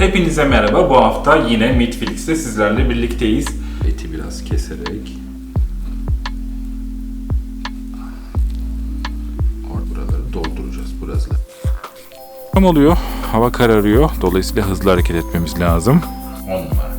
Hepinize merhaba. Bu hafta yine Meatflix'te sizlerle birlikteyiz. Eti biraz keserek. Or- Buraları dolduracağız birazla. Tam oluyor. Hava kararıyor. Dolayısıyla hızlı hareket etmemiz lazım. 10 numara.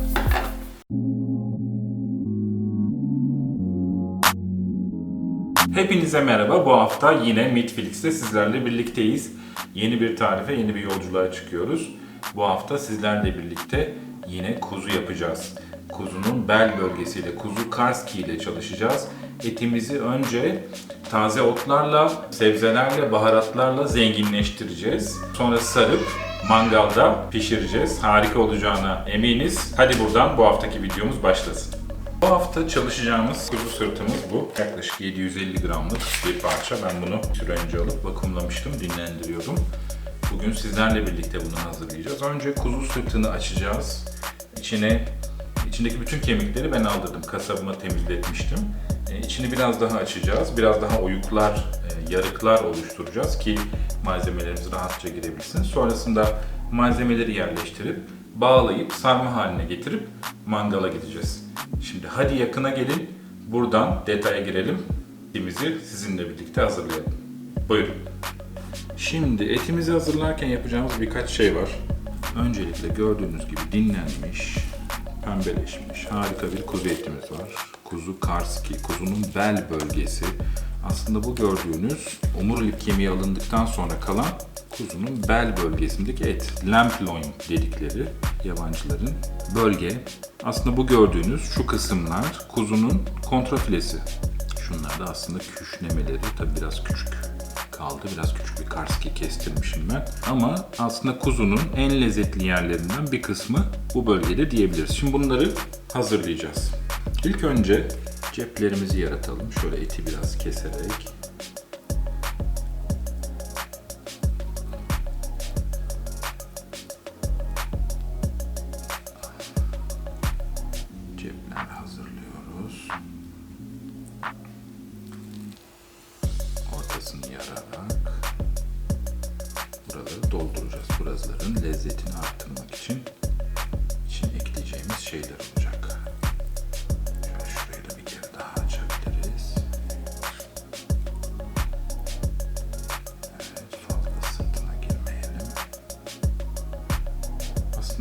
Hepinize merhaba. Bu hafta yine Meatflix'te sizlerle birlikteyiz. Yeni bir tarife, yeni bir yolculuğa çıkıyoruz. Bu hafta sizlerle birlikte yine kuzu yapacağız. Kuzunun bel bölgesiyle, kuzu karski ile çalışacağız. Etimizi önce taze otlarla, sebzelerle, baharatlarla zenginleştireceğiz. Sonra sarıp mangalda pişireceğiz. Harika olacağına eminiz. Hadi buradan bu haftaki videomuz başlasın. Bu hafta çalışacağımız kuzu sırtımız bu. Yaklaşık 750 gramlık bir parça. Ben bunu bir süre önce alıp vakumlamıştım, dinlendiriyordum. Bugün sizlerle birlikte bunu hazırlayacağız. Önce kuzu sırtını açacağız. İçine içindeki bütün kemikleri ben aldırdım. Kasabıma temizletmiştim. E, içini biraz daha açacağız. Biraz daha oyuklar, e, yarıklar oluşturacağız ki malzemelerimiz rahatça girebilsin. Sonrasında malzemeleri yerleştirip bağlayıp sarma haline getirip mangala gideceğiz. Şimdi hadi yakına gelin. Buradan detaya girelim. Etimizi sizinle birlikte hazırlayalım. Buyurun. Şimdi etimizi hazırlarken yapacağımız birkaç şey var. Öncelikle gördüğünüz gibi dinlenmiş, pembeleşmiş, harika bir kuzu etimiz var. Kuzu karski, kuzunun bel bölgesi. Aslında bu gördüğünüz omurilik kemiği alındıktan sonra kalan kuzunun bel bölgesindeki et. Lamp loin dedikleri yabancıların bölge. Aslında bu gördüğünüz şu kısımlar kuzunun kontrafilesi. Şunlar da aslında küşnemeleri. Tabi biraz küçük kaldı. Biraz küçük bir karski kestirmişim ben. Ama aslında kuzunun en lezzetli yerlerinden bir kısmı bu bölgede diyebiliriz. Şimdi bunları hazırlayacağız. İlk önce ceplerimizi yaratalım. Şöyle eti biraz keserek.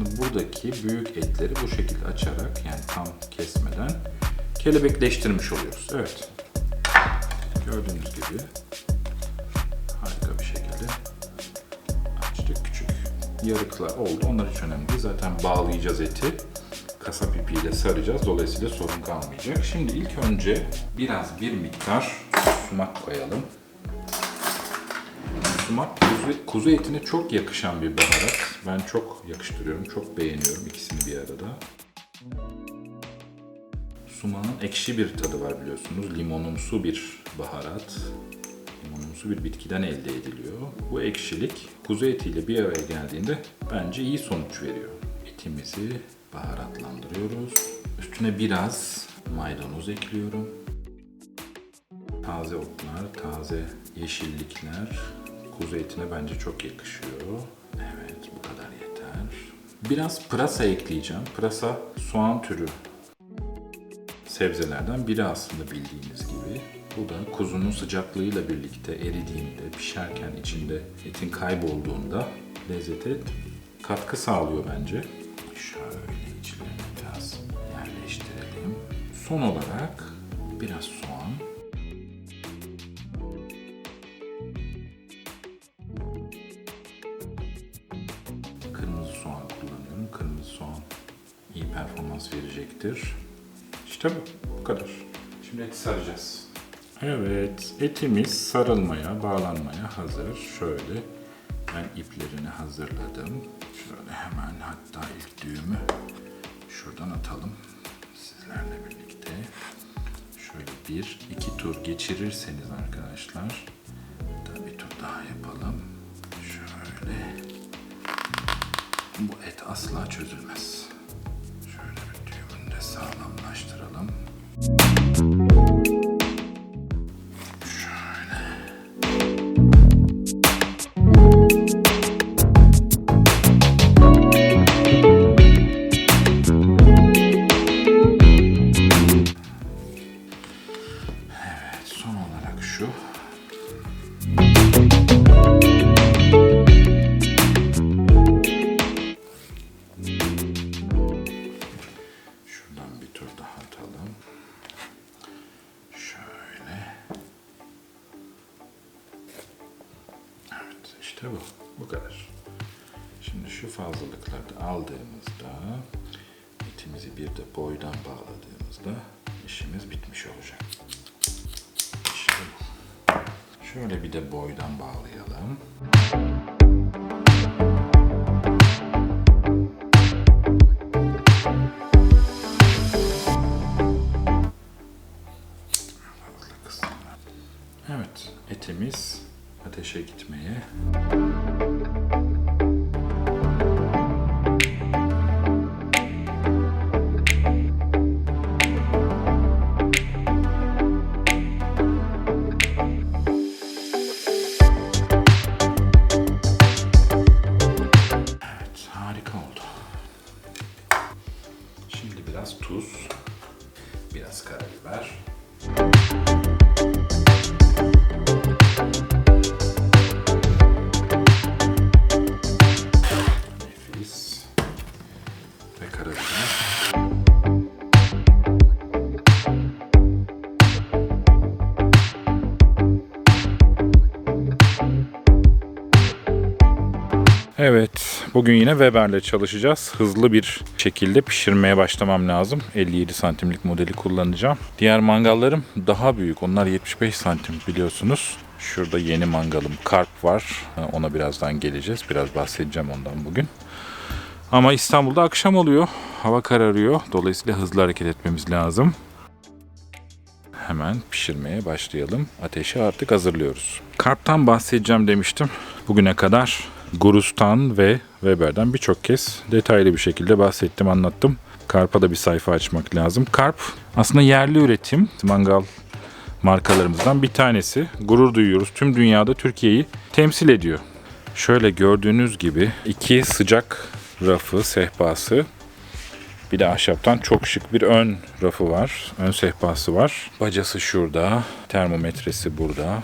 Aslında buradaki büyük etleri bu şekilde açarak yani tam kesmeden kelebekleştirmiş oluyoruz. Evet. Gördüğünüz gibi harika bir şekilde açtık. Küçük yarıklar oldu. Onlar hiç önemli değil. Zaten bağlayacağız eti. Kasap ipiyle saracağız. Dolayısıyla sorun kalmayacak. Şimdi ilk önce biraz bir miktar sumak koyalım. Sumak kuzu, kuzu etine çok yakışan bir baharat. Ben çok yakıştırıyorum, çok beğeniyorum ikisini bir arada. Sumağın ekşi bir tadı var biliyorsunuz. Limonumsu bir baharat. Limonumsu bir bitkiden elde ediliyor. Bu ekşilik kuzu etiyle bir araya geldiğinde bence iyi sonuç veriyor. Etimizi baharatlandırıyoruz. Üstüne biraz maydanoz ekliyorum. Taze otlar, taze yeşillikler kuzu etine bence çok yakışıyor. Evet, bu kadar yeter. Biraz pırasa ekleyeceğim. Pırasa soğan türü sebzelerden biri aslında bildiğiniz gibi. Bu da kuzunun sıcaklığıyla birlikte eridiğinde, pişerken içinde etin kaybolduğunda lezzete katkı sağlıyor bence. Şöyle içlerine biraz yerleştirelim. Son olarak biraz soğan. Performans verecektir. İşte bu. Bu kadar. Şimdi eti saracağız. Evet, etimiz sarılmaya, bağlanmaya hazır. Şöyle ben iplerini hazırladım. Şöyle hemen hatta ilk düğümü şuradan atalım. Sizlerle birlikte. Şöyle bir, iki tur geçirirseniz arkadaşlar. Hatta bir tur daha yapalım. Şöyle. Bu et asla çözülmez. Dahatalım. Şöyle. Evet işte bu. Bu kadar. Şimdi şu fazlalıkları aldığımızda etimizi bir de boydan bağladığımızda işimiz bitmiş olacak. İşte bu. Şöyle bir de boydan bağlayalım. Evet, etimiz ateşe gitmeye bugün yine Weber'le çalışacağız. Hızlı bir şekilde pişirmeye başlamam lazım. 57 santimlik modeli kullanacağım. Diğer mangallarım daha büyük. Onlar 75 santim biliyorsunuz. Şurada yeni mangalım Karp var. Ona birazdan geleceğiz. Biraz bahsedeceğim ondan bugün. Ama İstanbul'da akşam oluyor. Hava kararıyor. Dolayısıyla hızlı hareket etmemiz lazım. Hemen pişirmeye başlayalım. Ateşi artık hazırlıyoruz. Karptan bahsedeceğim demiştim. Bugüne kadar Gurus'tan ve Weber'den birçok kez detaylı bir şekilde bahsettim, anlattım. Karp'a da bir sayfa açmak lazım. Karp aslında yerli üretim mangal markalarımızdan bir tanesi. Gurur duyuyoruz. Tüm dünyada Türkiye'yi temsil ediyor. Şöyle gördüğünüz gibi iki sıcak rafı, sehpası bir de ahşaptan çok şık bir ön rafı var. Ön sehpası var. Bacası şurada. Termometresi burada.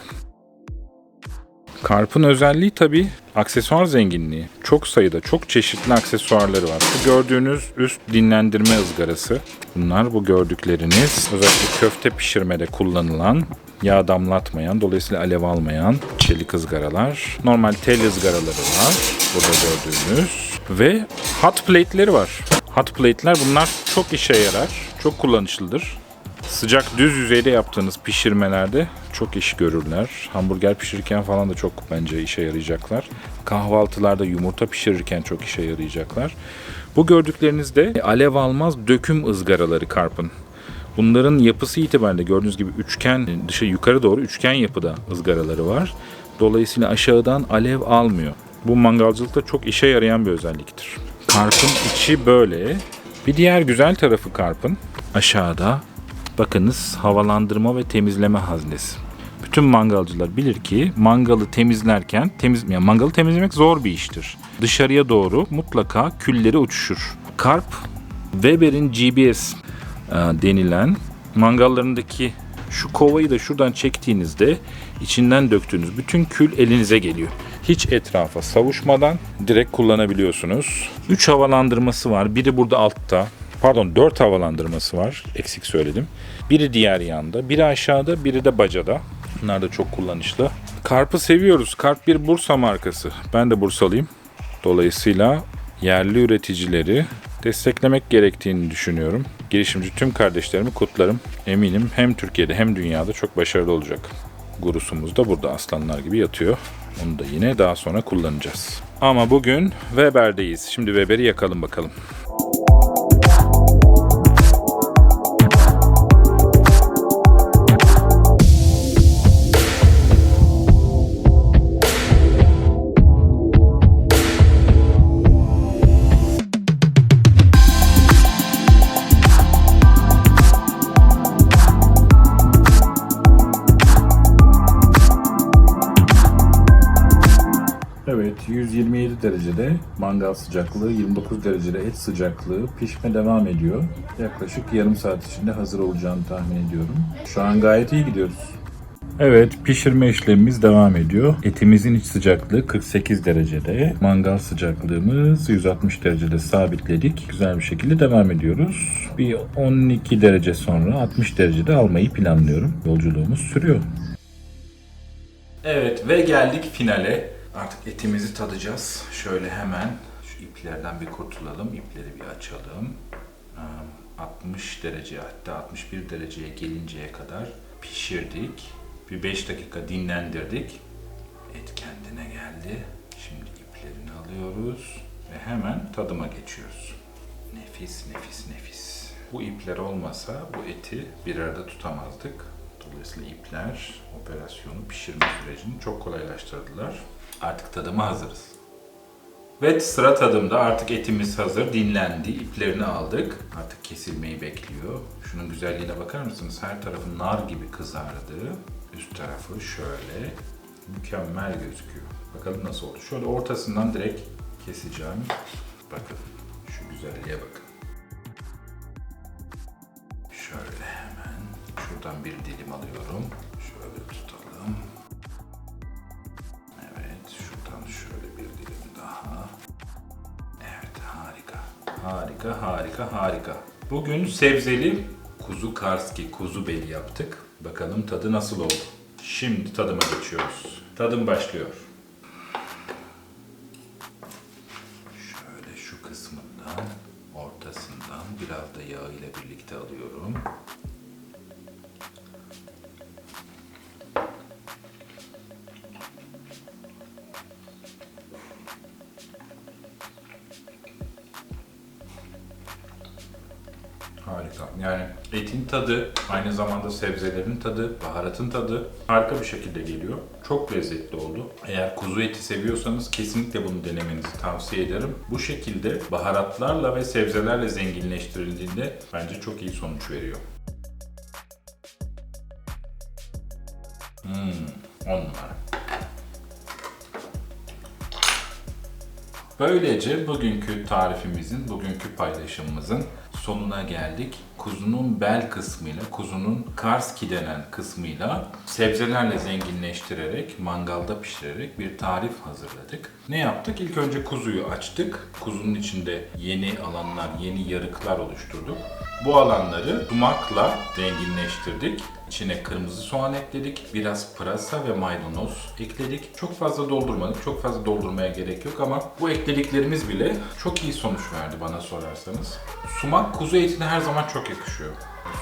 Karp'ın özelliği tabii aksesuar zenginliği. Çok sayıda, çok çeşitli aksesuarları var. Bu gördüğünüz üst dinlendirme ızgarası. Bunlar bu gördükleriniz özellikle köfte pişirmede kullanılan yağ damlatmayan, dolayısıyla alev almayan çelik ızgaralar. Normal tel ızgaraları var. Burada gördüğünüz. Ve hot plate'leri var. Hot plate'ler bunlar çok işe yarar. Çok kullanışlıdır. Sıcak düz yüzeyde yaptığınız pişirmelerde çok iş görürler. Hamburger pişirirken falan da çok bence işe yarayacaklar. Kahvaltılarda yumurta pişirirken çok işe yarayacaklar. Bu gördükleriniz de alev almaz döküm ızgaraları karpın. Bunların yapısı itibariyle gördüğünüz gibi üçgen, dışı yukarı doğru üçgen yapıda ızgaraları var. Dolayısıyla aşağıdan alev almıyor. Bu mangalcılıkta çok işe yarayan bir özelliktir. Karpın içi böyle. Bir diğer güzel tarafı karpın aşağıda bakınız havalandırma ve temizleme haznesi. Bütün mangalcılar bilir ki mangalı temizlerken temiz yani mangalı temizlemek zor bir iştir. Dışarıya doğru mutlaka külleri uçuşur. Karp Weber'in GBS e, denilen mangallarındaki şu kovayı da şuradan çektiğinizde içinden döktüğünüz bütün kül elinize geliyor. Hiç etrafa savuşmadan direkt kullanabiliyorsunuz. 3 havalandırması var. Biri burada altta. Pardon 4 havalandırması var. Eksik söyledim. Biri diğer yanda, biri aşağıda, biri de bacada. Bunlar da çok kullanışlı. Karp'ı seviyoruz. Karp bir Bursa markası. Ben de Bursalıyım. Dolayısıyla yerli üreticileri desteklemek gerektiğini düşünüyorum. Girişimci tüm kardeşlerimi kutlarım. Eminim hem Türkiye'de hem dünyada çok başarılı olacak. Gurusumuz da burada aslanlar gibi yatıyor. Onu da yine daha sonra kullanacağız. Ama bugün Weber'deyiz. Şimdi Weber'i yakalım bakalım. Mangal sıcaklığı, 29 derecede et sıcaklığı pişme devam ediyor. Yaklaşık yarım saat içinde hazır olacağını tahmin ediyorum. Şu an gayet iyi gidiyoruz. Evet pişirme işlemimiz devam ediyor. Etimizin iç sıcaklığı 48 derecede. Mangal sıcaklığımız 160 derecede sabitledik. Güzel bir şekilde devam ediyoruz. Bir 12 derece sonra 60 derecede almayı planlıyorum. Yolculuğumuz sürüyor. Evet ve geldik finale. Artık etimizi tadacağız. Şöyle hemen iplerden bir kurtulalım. İpleri bir açalım. Ee, 60 derece hatta 61 dereceye gelinceye kadar pişirdik. Bir 5 dakika dinlendirdik. Et kendine geldi. Şimdi iplerini alıyoruz ve hemen tadıma geçiyoruz. Nefis, nefis, nefis. Bu ipler olmasa bu eti bir arada tutamazdık. Dolayısıyla ipler operasyonu pişirme sürecini çok kolaylaştırdılar. Artık tadıma hazırız. Evet sıra tadımda artık etimiz hazır dinlendi iplerini aldık. Artık kesilmeyi bekliyor. Şunun güzelliğine bakar mısınız? Her tarafı nar gibi kızardı. Üst tarafı şöyle mükemmel gözüküyor. Bakalım nasıl oldu? Şöyle ortasından direkt keseceğim. Bakın şu güzelliğe bakın. Şöyle hemen şuradan bir dilim alıyorum. Şöyle harika. Harika, harika. Bugün sebzeli kuzu karski, kuzu beli yaptık. Bakalım tadı nasıl oldu? Şimdi tadıma geçiyoruz. Tadım başlıyor. Harika. Yani etin tadı, aynı zamanda sebzelerin tadı, baharatın tadı harika bir şekilde geliyor. Çok lezzetli oldu. Eğer kuzu eti seviyorsanız kesinlikle bunu denemenizi tavsiye ederim. Bu şekilde baharatlarla ve sebzelerle zenginleştirildiğinde bence çok iyi sonuç veriyor. Hmm, on numara. Böylece bugünkü tarifimizin, bugünkü paylaşımımızın sonuna geldik. Kuzunun bel kısmıyla, kuzunun karski denen kısmıyla sebzelerle zenginleştirerek, mangalda pişirerek bir tarif hazırladık. Ne yaptık? İlk önce kuzuyu açtık. Kuzunun içinde yeni alanlar, yeni yarıklar oluşturduk. Bu alanları sumakla zenginleştirdik. İçine kırmızı soğan ekledik, biraz pırasa ve maydanoz ekledik. Çok fazla doldurmadık, çok fazla doldurmaya gerek yok ama bu eklediklerimiz bile çok iyi sonuç verdi bana sorarsanız. Sumak kuzu etine her zaman çok yakışıyor.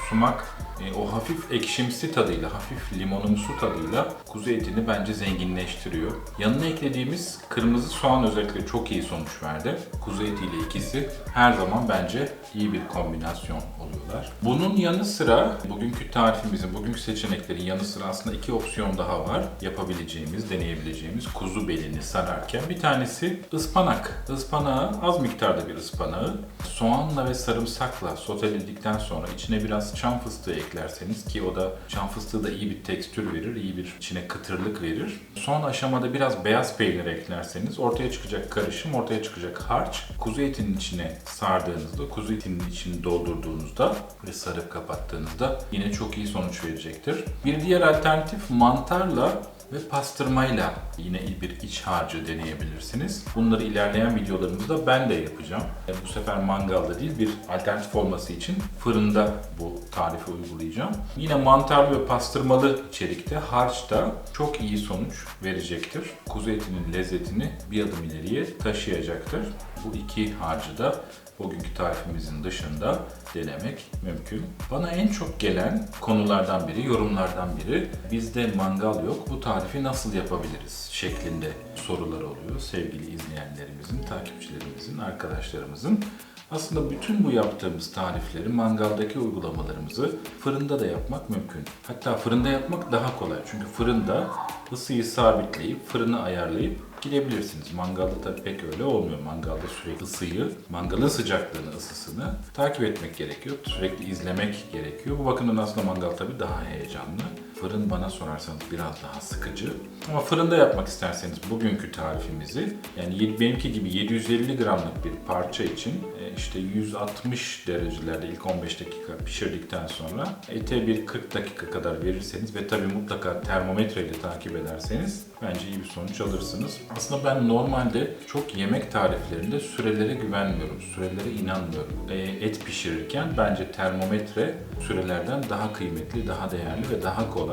Sumak e, o hafif ekşimsi tadıyla, hafif limonumsu tadıyla kuzu etini bence zenginleştiriyor. Yanına eklediğimiz kırmızı soğan özellikle çok iyi sonuç verdi. Kuzu etiyle ikisi her zaman bence iyi bir kombinasyon oluyorlar. Bunun yanı sıra bugünkü tarifimizin, bugünkü seçeneklerin yanı sıra aslında iki opsiyon daha var. Yapabileceğimiz, deneyebileceğimiz kuzu belini sararken. Bir tanesi ıspanak. Ispanağı az miktarda bir ıspanağı soğanla ve sarımsakla soteledikten sonra içine biraz çam fıstığı eklerseniz ki o da çam fıstığı da iyi bir tekstür verir, iyi bir içine kıtırlık verir. Son aşamada biraz beyaz peynir eklerseniz ortaya çıkacak karışım, ortaya çıkacak harç kuzu etinin içine sardığınızda, kuzu etinin içini doldurduğunuzda ve sarıp kapattığınızda yine çok iyi sonuç verecektir. Bir diğer alternatif mantarla ve pastırmayla yine bir iç harcı deneyebilirsiniz. Bunları ilerleyen videolarımızda ben de yapacağım. E, Bu sefer mangalda değil bir alternatif olması için fırında bu tarifi uygulayacağım. Yine mantarlı ve pastırmalı içerikte harç da çok iyi sonuç verecektir. Kuzu etinin lezzetini bir adım ileriye taşıyacaktır. Bu iki harcı da bugünkü tarifimizin dışında denemek mümkün. Bana en çok gelen konulardan biri, yorumlardan biri bizde mangal yok bu tarifi nasıl yapabiliriz şeklinde sorular oluyor sevgili izleyenlerimizin, takipçilerimizin, arkadaşlarımızın. Aslında bütün bu yaptığımız tarifleri, mangaldaki uygulamalarımızı fırında da yapmak mümkün. Hatta fırında yapmak daha kolay. Çünkü fırında ısıyı sabitleyip, fırını ayarlayıp gidebilirsiniz. Mangalda tabii pek öyle olmuyor. Mangalda sürekli ısıyı, mangalın sıcaklığını, ısısını takip etmek gerekiyor. Sürekli izlemek gerekiyor. Bu bakımdan aslında mangal tabii daha heyecanlı. Fırın bana sorarsanız biraz daha sıkıcı. Ama fırında yapmak isterseniz bugünkü tarifimizi yani benimki gibi 750 gramlık bir parça için e, işte 160 derecelerde ilk 15 dakika pişirdikten sonra ete bir 40 dakika kadar verirseniz ve tabii mutlaka termometreyle takip ederseniz bence iyi bir sonuç alırsınız. Aslında ben normalde çok yemek tariflerinde sürelere güvenmiyorum, sürelere inanmıyorum. E, et pişirirken bence termometre sürelerden daha kıymetli, daha değerli ve daha kolay.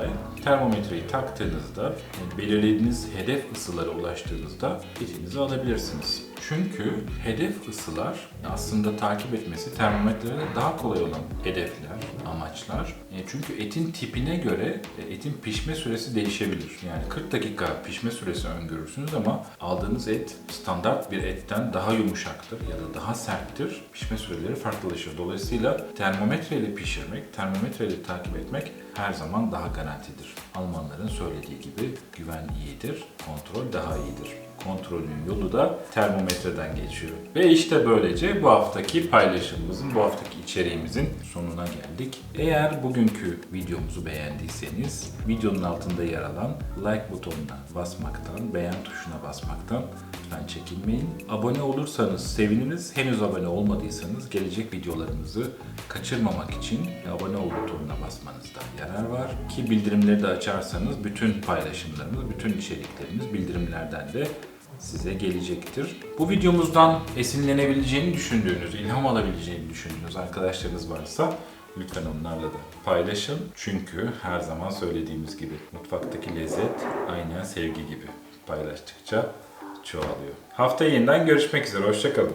Termometreyi taktığınızda, belirlediğiniz hedef ısılara ulaştığınızda etinizi alabilirsiniz. Çünkü hedef ısılar aslında takip etmesi termometrede daha kolay olan hedefler, amaçlar. E, çünkü etin tipine göre e, etin pişme süresi değişebilir. Yani 40 dakika pişme süresi öngörürsünüz ama aldığınız et standart bir etten daha yumuşaktır ya da daha serttir. Pişme süreleri farklılaşır. Dolayısıyla termometreyle pişirmek, termometreyle takip etmek her zaman daha garantidir. Almanların söylediği gibi güven iyidir, kontrol daha iyidir. Kontrolün yolu da termometreden geçiyor. Ve işte böylece bu haftaki paylaşımımızın, bu haftaki içeriğimizin sonuna geldik. Eğer bugünkü videomuzu beğendiyseniz videonun altında yer alan like butonuna basmaktan, beğen tuşuna basmaktan lütfen çekinmeyin. Abone olursanız seviniriz. Henüz abone olmadıysanız gelecek videolarımızı kaçırmamak için abone ol butonuna basmanızda yarar var. Ki bildirimleri de açarsanız bütün paylaşımlarımız, bütün içeriklerimiz bildirimlerden de size gelecektir. Bu videomuzdan esinlenebileceğini düşündüğünüz, ilham alabileceğini düşündüğünüz arkadaşlarınız varsa lütfen onlarla da paylaşın. Çünkü her zaman söylediğimiz gibi mutfaktaki lezzet aynen sevgi gibi paylaştıkça çoğalıyor. Hafta yeniden görüşmek üzere, hoşçakalın.